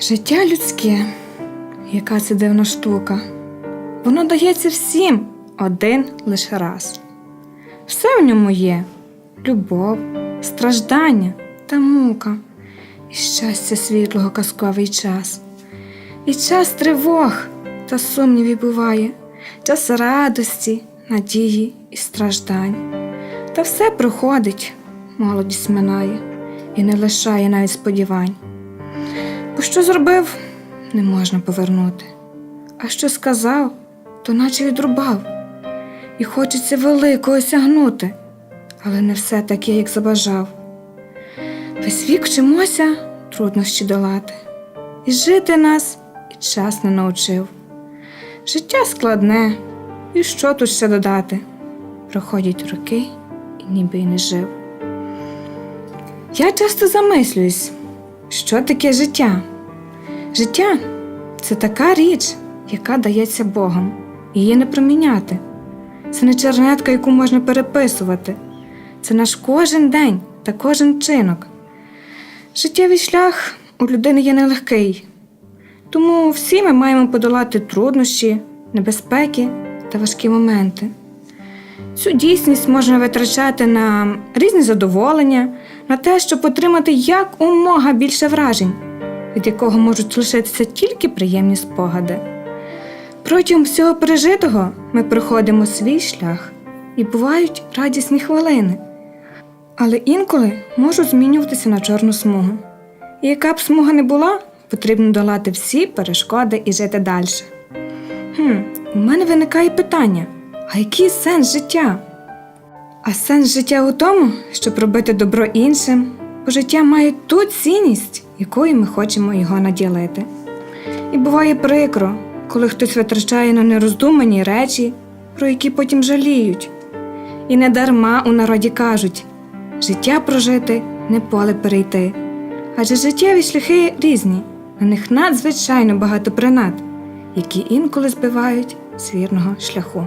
Життя людське, яка це дивна штука. Воно дається всім один лише раз. Все в ньому є любов, страждання та мука, і щастя світлого казковий час. І час тривог та сумнівів буває, час радості, надії і страждань. Та все проходить, молодість минає і не лишає навіть сподівань. Бо що зробив, не можна повернути. А що сказав, то наче відрубав. І хочеться великого осягнути, але не все таке, як забажав. Весь вік вчимося труднощі долати, і жити нас і час не навчив. Життя складне, і що тут ще додати? Проходять роки, і ніби й не жив. Я часто замислююсь, що таке життя? Життя це така річ, яка дається Богом, її не проміняти. Це не чернетка, яку можна переписувати. Це наш кожен день та кожен чинок. Життєвий шлях у людини є нелегкий, тому всі ми маємо подолати труднощі, небезпеки та важкі моменти. Цю дійсність можна витрачати на різні задоволення, на те, щоб отримати як умога більше вражень, від якого можуть лишитися тільки приємні спогади. Протягом всього пережитого ми проходимо свій шлях і бувають радісні хвилини, але інколи можуть змінюватися на чорну смугу. І яка б смуга не була, потрібно долати всі перешкоди і жити далі. Хм, у мене виникає питання: а який сенс життя? А сенс життя у тому, щоб робити добро іншим, бо життя має ту цінність, якою ми хочемо його наділити. І буває прикро, коли хтось витрачає на нероздумані речі, про які потім жаліють. І не дарма у народі кажуть життя прожити не поле перейти. Адже життєві шляхи різні, на них надзвичайно багато принад, які інколи збивають з вірного шляху.